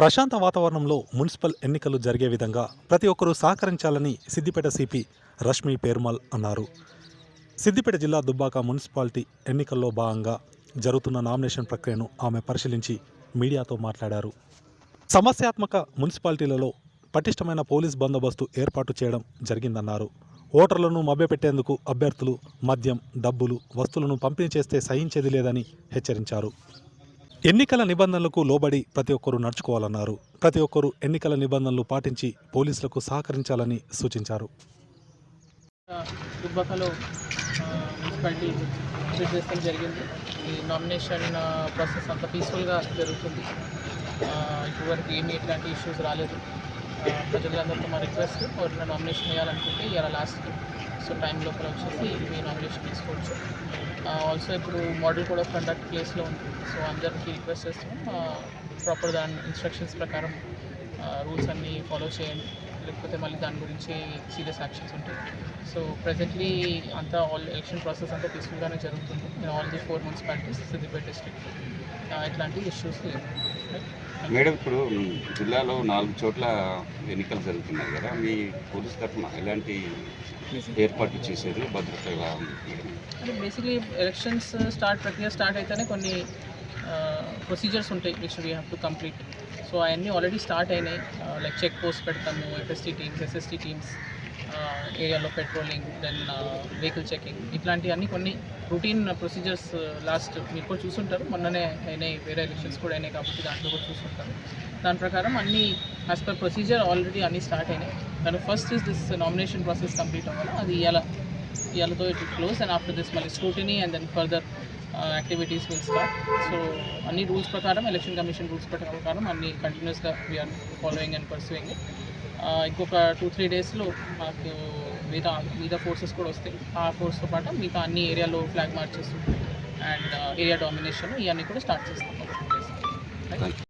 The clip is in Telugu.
ప్రశాంత వాతావరణంలో మున్సిపల్ ఎన్నికలు జరిగే విధంగా ప్రతి ఒక్కరూ సహకరించాలని సిద్దిపేట సిపి రష్మి పేర్మల్ అన్నారు. సిద్దిపేట జిల్లా దుబ్బాక మున్సిపాలిటీ ఎన్నికల్లో భాగంగా జరుగుతున్న నామినేషన్ ప్రక్రియను ఆమె పరిశీలించి మీడియాతో మాట్లాడారు. సమస్యాత్మక మున్సిపాలిటీలలో పటిష్టమైన పోలీస్ బందోబస్తు ఏర్పాటు చేయడం జరిగిందన్నారు. ఓటర్లను మభ్యపెట్టేందుకు అభ్యర్థులు మద్యం డబ్బులు వస్తువులను పంపిణీ చేస్తే సహించేది లేదని హెచ్చరించారు. ఎన్నికల నిబంధనలకు లోబడి ప్రతి ఒక్కరూ నడుచుకోవాలన్నారు. ప్రతి ఒక్కరూ ఎన్నికల నిబంధనలు పాటించి పోలీసులకు సహకరించాలని సూచించారు. దుబ్బకలో మున్సిపాలిటీ చేస్తాం జరిగింది. ఈ నామినేషన్ ప్రాసెస్ అంత పీస్ఫుల్గా జరుగుతుంది. ఆ, ఇప్పటివరకు ఏమీ ఎట్లాంటి ఇష్యూస్ రాలేదు. ప్రజలందరితో మా రిక్వెస్ట్ ఎవరైనా నామినేషన్ వేయాలనుకుంటే ఇవాళ లాస్ట్ సో టైం లోపల వచ్చేసి మీ నామినేషన్ తీసుకోవచ్చు. ఆల్సో ఇప్పుడు మోడల్ కోడ్ ఆఫ్ కండక్ట్ ప్లేస్లో ఉంది సో అందరికీ రిక్వెస్ట్ చేస్తున్నాం ప్రాపర్ దాని ఇన్స్ట్రక్షన్స్ ప్రకారం రూల్స్ అన్నీ ఫాలో చేయండి. లేకపోతే మళ్ళీ దాని గురించి సీరియస్ యాక్షన్స్ ఉంటాయి. సో ప్రజెంట్లీ అంతా ఆల్ ఎలక్షన్ ప్రాసెస్ అంతా పీస్ఫుల్గానే జరుగుతుంది. In all the four municipalities Siddipet district ఇట్లాంటి ఇష్యూస్ లేవు. మేడం ఇప్పుడు జిల్లాలో నాలుగు చోట్ల ఎన్నికలు జరుగుతున్నాయి కదా మీ పోలీస్ తరఫున ఎలాంటి ఏర్పాట్లు చేశారు? భద్రత బేసిక్లీ ఎలక్షన్స్ స్టార్ట్ ప్రక్రియ స్టార్ట్ అయితేనే కొన్ని ప్రొసీజర్స్ ఉంటాయి which we have to complete so అవన్నీ ఆల్రెడీ స్టార్ట్ అయినాయి. లైక్ చెక్ పోస్ట్ పెడతాము ఎఫ్ఎస్టీ టీమ్స్ ఎస్ఎస్టీ టీమ్స్ ఏరియాలో పెట్రోలింగ్ దెన్ వెహికల్ చెకింగ్ ఇట్లాంటివన్నీ కొన్ని రొటీన్ ప్రొసీజర్స్ లాస్ట్ మీరు కూడా చూసుంటారు. మొన్ననే అయినాయి వేరే ఎలక్షన్స్ కూడా అయినాయి కాబట్టి దాంట్లో కూడా చూసుంటారు. దాని ప్రకారం అన్ని యాజ్ పర్ ప్రొసీజర్ ఆల్రెడీ అన్నీ స్టార్ట్ అయినాయి. దాని first is this nomination process complete అవ్వాలి? అది ఇలా ఇవాళతో it close and after this మళ్ళీ scrutiny and then further activities will start so అన్ని రూల్స్ ప్రకారం ఎలక్షన్ కమిషన్ రూల్స్ ప్రకారం అన్ని కంటిన్యూస్గా we are following and pursuing ఇంకొక టూ త్రీ డేస్లో మాకు మిగతా మిగతా ఫోర్సెస్ కూడా వస్తాయి. ఆ ఫోర్స్తో పాటు మిగతా అన్ని ఏరియాలో flag marches and area domination ఇవన్నీ కూడా స్టార్ట్ చేస్తాం.